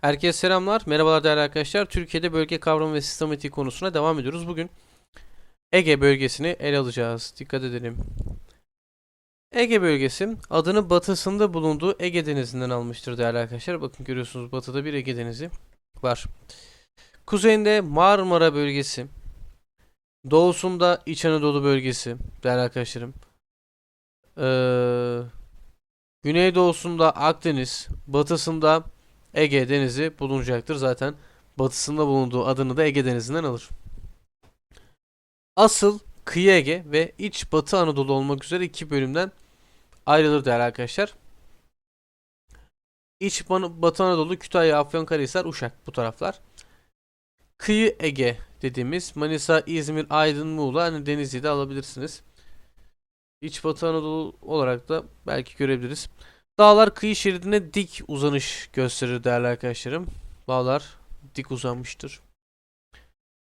Herkese selamlar. Merhabalar değerli arkadaşlar. Türkiye'de bölge kavramı ve sistematiği konusuna devam ediyoruz. Bugün Ege bölgesini ele alacağız. Dikkat edelim. Ege bölgesi adını batısında bulunduğu Ege Denizi'nden almıştır değerli arkadaşlar. Bakın görüyorsunuz batıda bir Ege Denizi var. Kuzeyinde Marmara bölgesi. Doğusunda İç Anadolu bölgesi değerli arkadaşlarım. Ee, güneydoğusunda Akdeniz, batısında Ege Denizi bulunacaktır. Zaten batısında bulunduğu adını da Ege Denizi'nden alır. Asıl kıyı Ege ve iç Batı Anadolu olmak üzere iki bölümden ayrılır değerli arkadaşlar. İç Batı Anadolu, Kütahya, Afyonkarahisar, Uşak bu taraflar. Kıyı Ege dediğimiz Manisa, İzmir, Aydın, Muğla, hani Denizli'yi de alabilirsiniz. İç Batı Anadolu olarak da belki görebiliriz. Dağlar kıyı şeridine dik uzanış gösterir değerli arkadaşlarım. Dağlar dik uzanmıştır.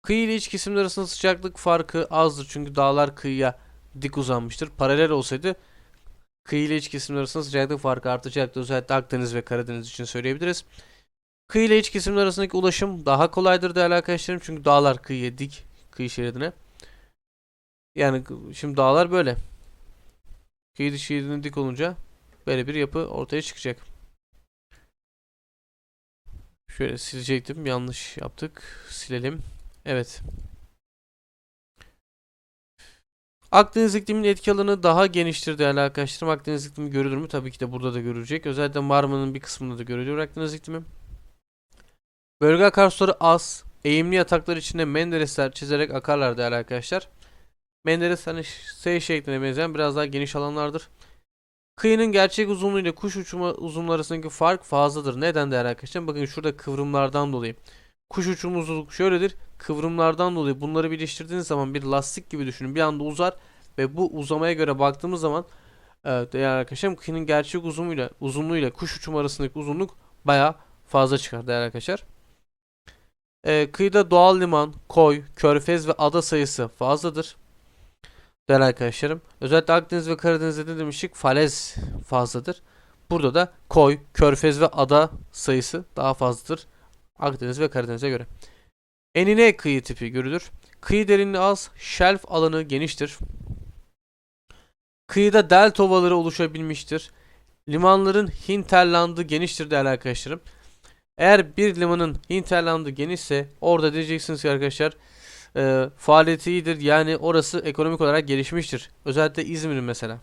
Kıyı ile iç kesimler arasında sıcaklık farkı azdır çünkü dağlar kıyıya dik uzanmıştır. Paralel olsaydı kıyı ile iç kesimler arasında sıcaklık farkı artacaktı. Özellikle Akdeniz ve Karadeniz için söyleyebiliriz. Kıyı ile iç kesimler arasındaki ulaşım daha kolaydır değerli arkadaşlarım çünkü dağlar kıyıya dik, kıyı şeridine. Yani şimdi dağlar böyle. Kıyı şeridine dik olunca Böyle bir yapı ortaya çıkacak. Şöyle silecektim. Yanlış yaptık. Silelim. Evet. Akdeniz ikliminin etki alanı daha geniştir değerli arkadaşlarım. Akdeniz iklimi görülür mü? Tabii ki de burada da görülecek. Özellikle Marmara'nın bir kısmında da görülüyor Akdeniz iklimi. Bölge akarsuları az. Eğimli yataklar içinde menderesler çizerek akarlar değerli arkadaşlar. Menderes hani S şekline benzeyen biraz daha geniş alanlardır. Kıyının gerçek uzunluğu ile kuş uçumu uzunluğu arasındaki fark fazladır. Neden değerli arkadaşlar? Bakın şurada kıvrımlardan dolayı. Kuş uçumu uzunluk şöyledir. Kıvrımlardan dolayı bunları birleştirdiğiniz zaman bir lastik gibi düşünün. Bir anda uzar ve bu uzamaya göre baktığımız zaman e, değerli arkadaşlar kıyının gerçek uzunluğuyla uzunluğuyla kuş uçumu arasındaki uzunluk baya fazla çıkar değerli arkadaşlar. E, kıyıda doğal liman, koy, körfez ve ada sayısı fazladır. Değerli arkadaşlarım. Özellikle Akdeniz ve Karadeniz'de de demiştik falez fazladır. Burada da koy, körfez ve ada sayısı daha fazladır. Akdeniz ve Karadeniz'e göre. Enine kıyı tipi görülür. Kıyı derinliği az, şelf alanı geniştir. Kıyıda delta ovaları oluşabilmiştir. Limanların hinterlandı geniştir değerli arkadaşlarım. Eğer bir limanın hinterlandı genişse orada diyeceksiniz ki arkadaşlar e, faaliyeti iyidir. Yani orası ekonomik olarak gelişmiştir. Özellikle İzmir'in mesela.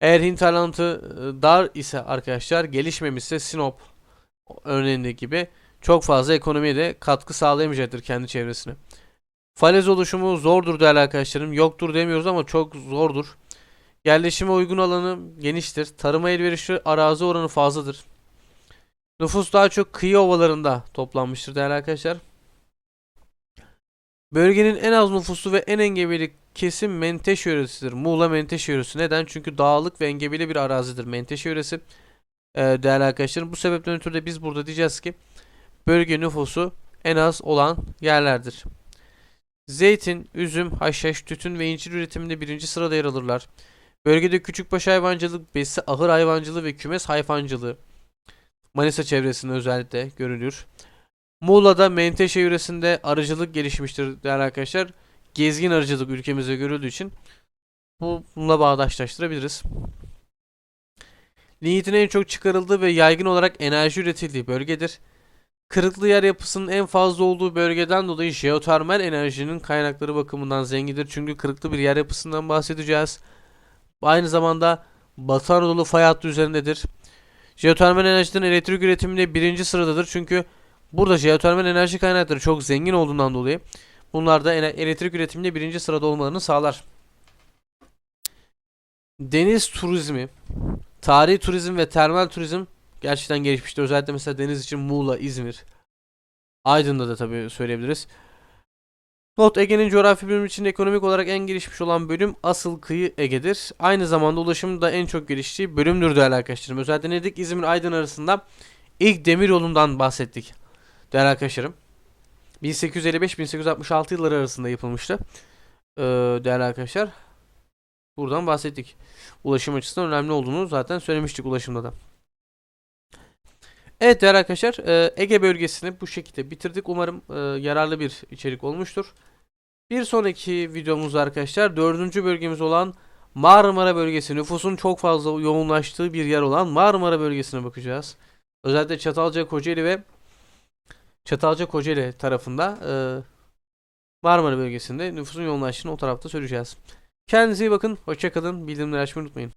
Eğer hinterlandı e, dar ise arkadaşlar gelişmemişse Sinop örneğinde gibi çok fazla ekonomiye de katkı sağlayamayacaktır kendi çevresine. Falez oluşumu zordur değerli arkadaşlarım. Yoktur demiyoruz ama çok zordur. Yerleşime uygun alanı geniştir. Tarıma elverişli arazi oranı fazladır. Nüfus daha çok kıyı ovalarında toplanmıştır değerli arkadaşlar. Bölgenin en az nüfuslu ve en engebeli kesim Menteşe yöresidir. Muğla Menteşe yöresi. Neden? Çünkü dağlık ve engebeli bir arazidir Menteşe yöresi. Ee, değerli arkadaşlarım bu sebepten ötürü de biz burada diyeceğiz ki bölge nüfusu en az olan yerlerdir. Zeytin, üzüm, haşhaş, tütün ve incir üretiminde birinci sırada yer alırlar. Bölgede küçükbaş hayvancılık, besi, ahır hayvancılığı ve kümes hayvancılığı Manisa çevresinde özellikle görülür. Muğla'da Menteşe yöresinde arıcılık gelişmiştir değerli arkadaşlar. Gezgin arıcılık ülkemizde görüldüğü için bu bununla bağdaşlaştırabiliriz. Lignitin en çok çıkarıldığı ve yaygın olarak enerji üretildiği bölgedir. Kırıklı yer yapısının en fazla olduğu bölgeden dolayı jeotermal enerjinin kaynakları bakımından zengindir. Çünkü kırıklı bir yer yapısından bahsedeceğiz. Aynı zamanda Batı Anadolu fay hattı üzerindedir. Jeotermal enerjiden elektrik üretiminde birinci sıradadır. Çünkü Burada jeotermal enerji kaynakları çok zengin olduğundan dolayı bunlar da elektrik üretiminde birinci sırada olmalarını sağlar. Deniz turizmi, tarihi turizm ve termal turizm gerçekten gelişmiştir. Özellikle mesela deniz için Muğla, İzmir, Aydın'da da tabii söyleyebiliriz. Not Ege'nin coğrafi bölümü için ekonomik olarak en gelişmiş olan bölüm asıl kıyı Ege'dir. Aynı zamanda ulaşım da en çok geliştiği bölümdür değerli arkadaşlarım. Özellikle ne dedik? İzmir Aydın arasında ilk demir yolundan bahsettik. Değerli arkadaşlarım. 1855-1866 yılları arasında yapılmıştı. Ee, değerli arkadaşlar. Buradan bahsettik. Ulaşım açısından önemli olduğunu zaten söylemiştik ulaşımda da. Evet değerli arkadaşlar e, Ege bölgesini bu şekilde bitirdik. Umarım e, yararlı bir içerik olmuştur. Bir sonraki videomuzda arkadaşlar dördüncü bölgemiz olan Marmara bölgesi nüfusun çok fazla yoğunlaştığı bir yer olan Marmara bölgesine bakacağız. Özellikle Çatalca, Kocaeli ve Çatalca, Kocaeli tarafında e, Marmara bölgesinde nüfusun yoğunlaştığını o tarafta söyleyeceğiz. Kendinize iyi bakın. Hoşçakalın. Bildirimleri açmayı unutmayın.